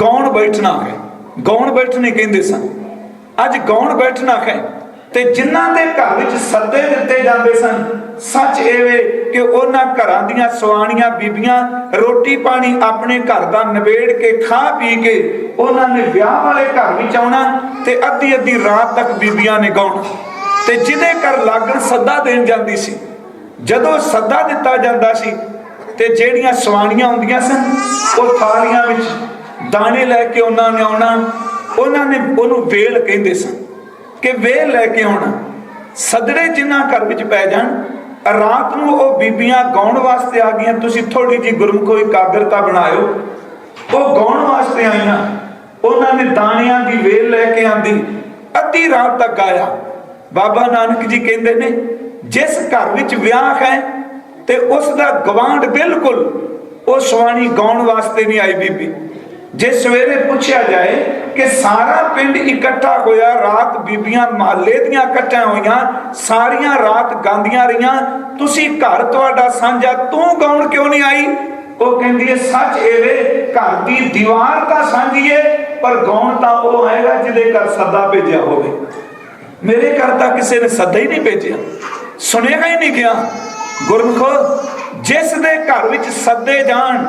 ਗਾਉਣ ਬੈਠਣਾ ਹੈ। ਗਾਉਣ ਬੈਠਣੇ ਕਹਿੰਦੇ ਸਨ। ਅੱਜ ਗਾਉਣ ਬੈਠਣਾ ਹੈ ਤੇ ਜਿਨ੍ਹਾਂ ਦੇ ਘਰ ਵਿੱਚ ਸੱਦੇ ਦਿੱਤੇ ਜਾਂਦੇ ਸਨ, ਸੱਚ ਇਹ ਵੇ ਕਿ ਉਹਨਾਂ ਘਰਾਂ ਦੀਆਂ ਸੁਆਣੀਆਂ ਬੀਬੀਆਂ ਰੋਟੀ ਪਾਣੀ ਆਪਣੇ ਘਰ ਦਾ ਨਿਬੇੜ ਕੇ ਖਾ ਪੀ ਕੇ ਉਹਨਾਂ ਨੇ ਵਿਆਹ ਵਾਲੇ ਘਰ ਵਿੱਚ ਆਉਣਾ ਤੇ ਅੱਧੀ ਅੱਧੀ ਰਾਤ ਤੱਕ ਬੀਬੀਆਂ ਨੇ ਗਾਉਣਾ। ਤੇ ਜਿਹਦੇ ਘਰ ਲਾਗਣ ਸੱਦਾ ਦੇਣ ਜਾਂਦੀ ਸੀ, ਜਦੋਂ ਸੱਦਾ ਦਿੱਤਾ ਜਾਂਦਾ ਸੀ ਤੇ ਜਿਹੜੀਆਂ ਸਵਾਣੀਆਂ ਹੁੰਦੀਆਂ ਸਨ, ਉਹ ਥਾਲੀਆਂ ਵਿੱਚ ਦਾਣੇ ਲੈ ਕੇ ਉਹਨਾਂ ਨੇ ਆਉਣਾ ਉਹਨਾਂ ਨੇ ਉਹਨੂੰ ਵੇਲ ਕਹਿੰਦੇ ਸਨ ਕਿ ਵੇਲ ਲੈ ਕੇ ਆਉਣਾ। ਸਦੜੇ ਜਿਨ੍ਹਾਂ ਘਰ ਵਿੱਚ ਪੈ ਜਾਣ, ਰਾਤ ਨੂੰ ਉਹ ਬੀਬੀਆਂ ਗਾਉਣ ਵਾਸਤੇ ਆ ਗਈਆਂ। ਤੁਸੀਂ ਥੋੜੀ ਜੀ ਗੁਰਮੁਖੋ ਇਕਾਗਰਤਾ ਬਣਾਇਓ। ਉਹ ਗਾਉਣ ਵਾਸਤੇ ਆਈਆਂ। ਉਹਨਾਂ ਨੇ ਦਾਣਿਆਂ ਦੀ ਵੇਲ ਲੈ ਕੇ ਆਂਦੀ। ਅੱਧੀ ਰਾਤ ਤੱਕ ਆਇਆ। ਬਾਬਾ ਨਾਨਕ ਜੀ ਕਹਿੰਦੇ ਨੇ, ਜਿਸ ਘਰ ਵਿੱਚ ਵਿਆਹ ਹੈ ਤੇ ਉਸ ਦਾ ਗਵਾਂਢ ਬਿਲਕੁਲ ਉਹ ਸਵਾਣੀ ਗਾਉਣ ਵਾਸਤੇ ਨਹੀਂ ਆਈ ਬੀਬੀ। ਜੇ ਸਵੇਰੇ ਪੁੱਛਿਆ ਜਾਏ ਕਿ ਸਾਰਾ ਪਿੰਡ ਇਕੱਠਾ ਹੋਇਆ, ਰਾਤ ਬੀਬੀਆਂ ਮਹੱਲੇ ਦੀਆਂ ਇਕੱਠੀਆਂ ਹੋਈਆਂ, ਸਾਰੀਆਂ ਰਾਤ ਗਾਉਂਦੀਆਂ ਰਹੀਆਂ, ਤੁਸੀਂ ਘਰ ਤੁਹਾਡਾ ਸਾਂਝਾ, ਤੂੰ ਗਾਉਣ ਕਿਉਂ ਨਹੀਂ ਆਈ? ਉਹ ਕਹਿੰਦੀ ਹੈ, ਸੱਚ ਇਹਵੇ ਘਰ ਦੀ ਦੀਵਾਰ ਤਾਂ ਸਾਂਝੀ ਏ, ਪਰ ਗਾਉਣ ਤਾਂ ਉਹ ਆਏਗਾ ਜਿਹਦੇ ਘਰ ਸੱਦਾ ਭੇਜਿਆ ਹੋਵੇ। ਮੇਰੇ ਘਰ ਤਾਂ ਕਿਸੇ ਨੇ ਸੱਦਾ ਹੀ ਨਹੀਂ ਭੇਜਿਆ। ਸੁਣੇਗਾ ਹੀ ਨਹੀਂ ਗਿਆ ਗੁਰਮਖੋ, ਜਿਸ ਦੇ ਘਰ ਵਿੱਚ ਸੱਦੇ ਜਾਣ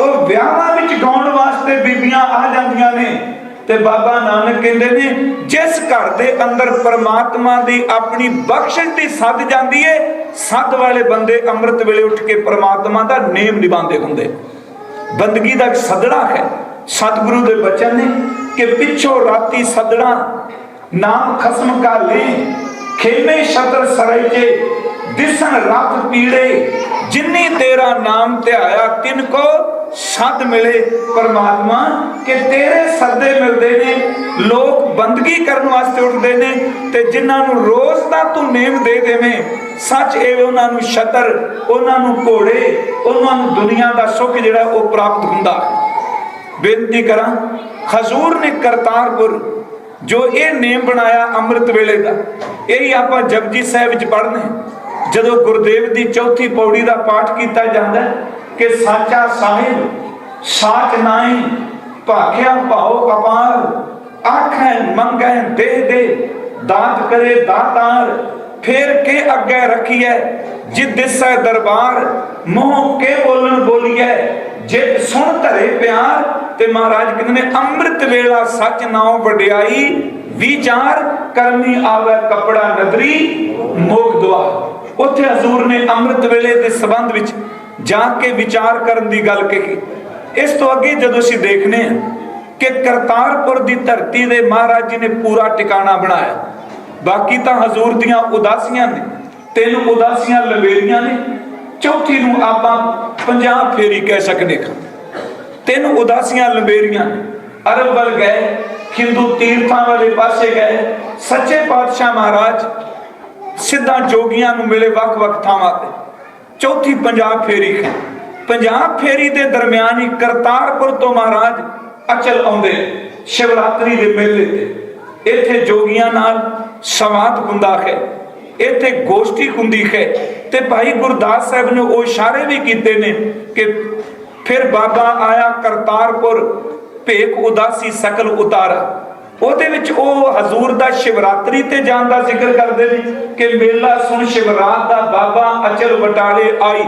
ਉਹ ਵਿਆਹਾਂ ਵਿੱਚ ਗਾਉਣ ਵਾਸਤੇ ਬੀਬੀਆਂ ਆ ਜਾਂਦੀਆਂ ਨੇ ਤੇ ਬਾਬਾ ਨਾਨਕ ਕਹਿੰਦੇ ਨੇ, ਜਿਸ ਘਰ ਦੇ ਅੰਦਰ ਪਰਮਾਤਮਾ ਦੀ ਆਪਣੀ ਬਖਸ਼ਿਸ਼ ਦੀ ਸੱਦ ਜਾਂਦੀ ਏ, ਸੱਦ ਵਾਲੇ ਬੰਦੇ ਅੰਮ੍ਰਿਤ ਵੇਲੇ ਉੱਠ ਕੇ ਪਰਮਾਤਮਾ ਦਾ ਨੇਮ ਨਿਭਾਉਂਦੇ ਹੁੰਦੇ। ਬੰਦਗੀ ਦਾ ਇੱਕ ਹੈ। ਸਤਿਗੁਰੂ ਦੇ ਬਚਨ ਨੇ ਕਿ ਪਿੱਛੋਂ ਰਾਤੀ ਸੱਦੜਾ, ਨਾਮ ਖਸਮ ਕਾ ਲੈ, ਖੇਮੇ ਸ਼ਤਰ ਸਰਈਏ ਦਿਸਣ ਰੱਤ ਪੀੜੇ, ਜਿਨੀ ਤੇਰਾ ਨਾਮ ਧਿਆਇਆ ਤਿਨ ਕੋ ਸਦ ਮਿਲੇ ਪਰਮਾਤਮਾ ਕਿ ਤੇਰੇ ਸੱਦੇ ਮਿਲਦੇ ਨੇ, ਲੋਕ ਬੰਦਗੀ ਕਰਨ ਵਾਸਤੇ ਉੱਠਦੇ ਨੇ ਤੇ ਜਿਨ੍ਹਾਂ ਨੂੰ ਰੋਜ਼ ਦਾ ਤੂੰ ਨੇਮ ਦੇ ਦੇਵੇਂ, ਸੱਚ ਇਹ ਉਹਨਾਂ ਨੂੰ ਛਤਰ ਉਹਨਾਂ ਨੂੰ ਘੋੜੇ, ਉਹਨਾਂ ਨੂੰ ਦੁਨੀਆ ਦਾ ਸੁੱਖ ਜਿਹੜਾ ਉਹ ਪ੍ਰਾਪਤ ਹੁੰਦਾ ਬੇਨਤੀ ਕਰਾਂ, ਹਜ਼ੂਰ ਨੇ ਕਰਤਾਰਪੁਰ ਜੋ ਇਹ ਨੇਮ ਬਣਾਇਆ ਅੰਮ੍ਰਿਤ ਵੇਲੇ ਦਾ, ਇਹ ਹੀ ਆਪਾਂ ਜਪਜੀ ਸਾਹਿਬ ਵਿੱਚ ਪੜ੍ਹਨੇ ਜਦੋਂ ਗੁਰਦੇਵ ਦੀ ਚੌਥੀ ਪੌੜੀ ਦਾ ਪਾਠ ਕੀਤਾ ਜਾਂਦਾ ਕਿ ਸਾਚਾ ਸਾਹਿਬ, ਸਾਚ ਨਾਹੀ ਭਾਖਿਆ ਭਾਉ ਅਪਾਰ, ਆਖੈ ਮੰਗੈ ਦੇ ਦੇ, ਦਾਤ ਕਰੇ ਦਾਤਾਰ, ਫੇਰ ਕੇ ਅੱਗੇ ਰੱਖੀਐ ਜਿ ਦਿਸੈ ਦਰਬਾਰ, ਮੋਹ ਕੇ ਬੋਲਣ ਬੋਲੀਐ ਜੇ ਸੁਣ ਧਰੇ ਪਿਆਰ, ਤੇ ਮਹਾਰਾਜ ਕਹਿੰਦੇ ਨੇ, ਅੰਮ੍ਰਿਤ ਵੇਲਾ ਸੱਚ ਨਾਉ ਵਡਿਆਈ, ਵਿਚਾਰ ਕਰਨੀ ਆਵੇ ਕਪੜਾ ਨਦਰੀ, ਮੋਗ ਦੁਆ ਉੱਥੇ ਹਜ਼ੂਰ ਨੇ ਅੰਮ੍ਰਿਤ ਵੇਲੇ ਦੇ ਸੰਬੰਧ ਵਿੱਚ ਜਾ ਕੇ ਵਿਚਾਰ ਕਰਨ ਦੀ ਗੱਲ ਕਹੀ। ਇਸ ਤੋਂ ਅੱਗੇ ਜਦੋਂ ਅਸੀਂ ਦੇਖਨੇ ਆ ਕਿ ਕਰਤਾਰਪੁਰ ਦੀ ਧਰਤੀ ਦੇ ਮਹਾਰਾਜ ਜੀ ਨੇ ਪੂਰਾ ਟਿਕਾਣਾ ਬਣਾਇਆ। ਬਾਕੀ ਤਾਂ ਹਜ਼ੂਰ ਦੀਆਂ ਉਦਾਸੀਆਂ ਨੇ, ਤਿੰਨ ਉਦਾਸੀਆਂ ਲਵੇਰੀਆਂ ਨੇ, ਚੌਥੀ ਨੂੰ ਆਪਾਂ 50 ਫੇਰੀ ਕਹਿ ਸਕਦੇ ਹਾਂ। ਤਿੰਨ ਉਦਾਸੀਆਂ ਲੰਬੇਰੀਆਂ ਅਰਬ ਵੱਲ ਗਏ, ਹਿੰਦੂ ਤੀਰਥਾਂ ਵਾਲੇ ਪਾਸੇ ਗਏ, ਸੱਚੇ ਪਾਤਸ਼ਾਹ ਮਹਾਰਾਜ ਸਿੱਧਾ ਜੋਗੀਆਂ ਨੂੰ ਮਿਲੇ ਵੱਖ-ਵੱਖ ਥਾਵਾਂ ਤੇ। ਚੌਥੀ ਪੰਜਾਬ ਫੇਰੀ ਪੰਜਾਬ ਫੇਰੀ ਦੇ ਦਰਮਿਆਨ ਹੀ ਕਰਤਾਰਪੁਰ ਤੋਂ ਮਹਾਰਾਜ ਅਚਲ ਆਉਂਦੇ ਸ਼ਿਵਰਾਤਰੀ ਦੇ ਮੇਲੇ ਤੇ। ਇੱਥੇ ਜੋਗੀਆਂ ਨਾਲ ਸੰਵਾਦ ਹੁੰਦਾ ਹੈ। ਇੱਥੇ ਗੋਸ਼ਟੀ ਹੁੰਦੀ ਹੈ ਤੇ ਭਾਈ ਗੁਰਦਾਸ ਸਾਹਿਬ ਨੇ ਉਹ ਇਸ਼ਾਰੇ ਵੀ ਕੀਤੇ ਨੇ ਕਿ ਫਿਰ ਬਾਬਾ ਆਇਆ ਕਰਤਾਰਪੁਰ, ਭੇਖ ਉਦਾਸੀ ਸਕਲ ਉਤਾਰਾ। ਉਹਦੇ ਵਿੱਚ ਉਹ ਹਜ਼ੂਰ ਦਾ ਸ਼ਿਵਰਾਤਰੀ ਤੇ ਜਾਣ ਦਾ ਜ਼ਿਕਰ ਕਰਦੇ ਨੇ ਕਿ ਮੇਲਾ ਸੁਣ ਸ਼ਿਵਰਾਤ ਦਾ ਬਾਬਾ ਅਚਲ ਬਟਾਲੇ ਆਈ।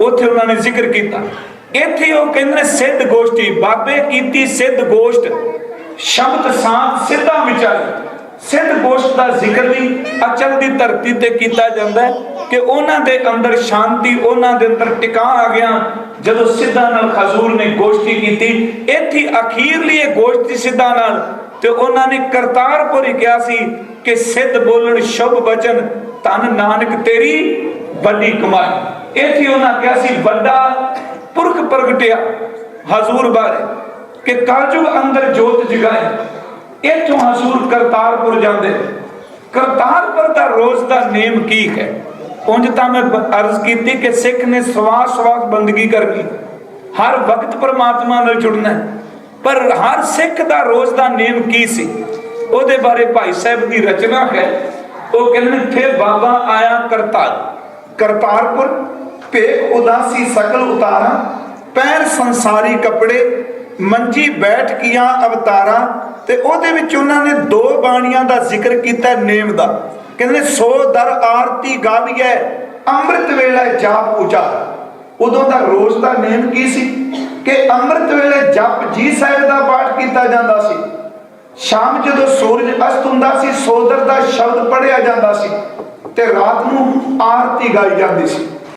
ਉੱਥੇ ਉਹਨਾਂ ਨੇ ਜ਼ਿਕਰ ਕੀਤਾ। ਇੱਥੇ ਉਹ ਕਹਿੰਦੇ ਨੇ, ਸਿੱਧ ਗੋਸ਼ਟੀ, ਬਾਬੇ ਕੀਤੀ ਸਿੱਧ ਗੋਸ਼ਟ, ਸ਼ਬਦ ਸਾਥ ਸਿੱਧਾ ਵਿਚਾਰੀ ਸਿੱਧ ਗੋਸ਼ਟ ਦਾ ਜ਼ਿਕਰ ਵੀ ਅਚਲ ਦੀ ਧਰਤੀ ਤੇ ਕੀਤਾ ਜਾਂਦਾ ਹੈ ਕਿ ਉਹਨਾਂ ਦੇ ਅੰਦਰ ਸ਼ਾਂਤੀ, ਉਹਨਾਂ ਦੇ ਅੰਦਰ ਟਿਕਾ ਆ ਗਿਆ ਜਦੋਂ ਸਿੱਧਾ ਨਾਲ ਖਜ਼ੂਰ ਨੇ ਗੋਸ਼ਟੀ ਕੀਤੀ। ਇੱਥੇ ਅਖੀਰਲੀ ਇਹ ਗੋਸ਼ਟੀ ਸਿੱਧਾ ਨਾਲ ਤੇ ਉਹਨਾਂ ਨੇ ਕਰਤਾਰਪੁਰ ਹੀ ਕਿਹਾ ਸੀ ਕਿ ਸਿੱਧ ਬੋਲਣ, ਸ਼ੁਭ ਬਚਨ ਤਨ ਨਾਨਕ ਤੇਰੀ ਵੱਡੀ ਕਮਾਈ। ਇੱਥੇ ਉਹਨਾਂ ਕਿਹਾ ਸੀ, ਵੱਡਾ ਪੁਰਖ ਪ੍ਰਗਟਿਆ ਹਜ਼ੂਰ ਬਾਰੇ ਕਿ ਕਾਜੂ ਅੰਦਰ ਜੋਤ ਜਗਾਏ। ਇੱਥੋਂ ਹਜ਼ੂਰ ਕਰਤਾਰਪੁਰ ਜਾਂਦੇ। ਕਰਤਾਰਪੁਰ ਦਾ ਰੋਜ਼ ਦਾ ਨੇਮ ਕੀ ਹੈ? ਉਂਝ ਤਾਂ ਮੈਂ ਅਰਜ਼ ਕੀਤੀ ਕਿ ਸਿੱਖ ਨੇ ਸਵਾਸ ਸਵਾਸ ਬੰਦਗੀ ਕਰਨੀ। ਹਰ ਵਕਤ ਪਰਮਾਤਮਾ ਨਾਲ ਜੁੜਨਾ ਪਰ ਹਰ ਸਿੱਖ ਦਾ ਰੋਜ਼ ਦਾ ਨੇਮ ਕੀ ਸੀ? ਉਹਦੇ ਬਾਰੇ ਭਾਈ ਸਾਹਿਬ ਦੀ ਰਚਨਾ ਹੈ। ਉਹ ਕਹਿੰਦੇ ਫਿਰ ਬਾਬਾ ਆਇਆ ਕਰਤਾਰ। ਕਰਤਾਰਪੁਰ ਭੇਖ ਉਦਾਸੀ ਸਕਲ ਉਤਾਰਾ। ਪੈਰ ਸੰਸਾਰੀ ਕੱਪੜੇ, ਮੰਜੀ ਬੈਠ ਕੀਆਂ ਅਵਤਾਰਾਂ। ਤੇ ਉਹਦੇ ਵਿੱਚ ਉਹਨਾਂ ਨੇ ਦੋ ਬਾਣੀਆਂ ਦਾ ਜ਼ਿਕਰ ਕੀਤਾ ਨੇਮ ਦਾ। ਕਹਿੰਦੇ ਸੋ ਦਰ ਆਰਤੀ ਗਾਵੀਐ, ਅੰਮ੍ਰਿਤ ਵੇਲੇ ਜਾਪ ਉਚਾਰ ਉਦੋਂ ਦਾ ਰੋਜ਼ ਦਾ ਨੇਮ ਕੀ ਸੀ? ਕਿ ਅੰਮ੍ਰਿਤ ਵੇਲੇ ਜਪ ਜੀ ਸਾਹਿਬ ਦਾ ਪਾਠ ਕੀਤਾ ਜਾਂਦਾ ਸੀ। ਸ਼ਾਮ ਜਦੋਂ ਸੂਰਜ ਅਸਤ ਹੁੰਦਾ ਸੀ ਸੋਦਰ ਦਾ ਸ਼ਬਦ ਪੜਿਆ ਜਾਂਦਾ ਸੀ ਤੇ ਰਾਤ ਨੂੰ ਆਰਤੀ ਗਾਈ ਜਾਂਦੀ ਸੀ।